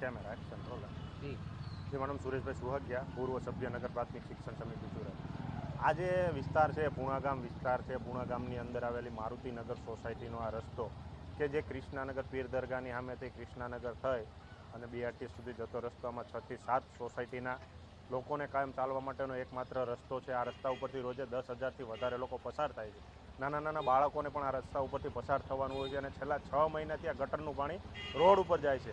Camera action roller જી. જે madam Sureshbhai સુહગ્યા પૂર્વ સભ્ય નગર પ્રાથમિક શિક્ષણ સમિતિ સુરત. આ જે વિસ્તાર છે પૂણાગામ વિસ્તાર છે પૂણાગામની અંદર આવેલી મારુતિનગર સોસાયટીનો આ રસ્તો કે જે કૃષ્ણાનગર પીર દરગાહની સામેથી કૃષ્ણાનગર થઈ અને બીઆરટી સુધી જતો રસ્તામાં છથી સાત સોસાયટીના લોકોને કાયમ ચાલવા માટેનો એકમાત્ર રસ્તો છે. આ રસ્તા ઉપરથી રોજે દસ હજારથી વધારે લોકો પસાર થાય છે. નાના નાના બાળકોને પણ આ રસ્તા ઉપરથી પસાર થવાનું હોય છે અને છેલ્લા છ મહિનાથી આ ગટરનું પાણી રોડ ઉપર જાય છે.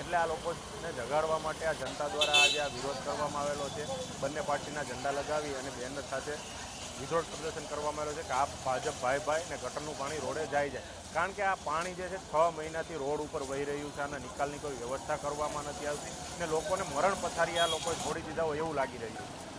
એટલે આ લોકોને જગાડવા માટે આ જનતા દ્વારા આજે આ વિરોધ કરવામાં આવેલો છે. બંને પાર્ટીના ઝંડા લગાવી અને બેનર સાથે વિરોધ પ્રદર્શન કરવામાં આવેલો છે કે આ ભાજપ ભાઈ ભાઈ ને ગટરનું પાણી રોડે જાય જાય. કારણ કે આ પાણી જે છે, છ મહિનાથી રોડ ઉપર વહી રહ્યું છે આના નિકાલની કોઈ વ્યવસ્થા કરવામાં નથી આવતી ને લોકોને મરણ પથારી આ લોકોએ છોડી દીધા હોય એવું લાગી રહ્યું છે.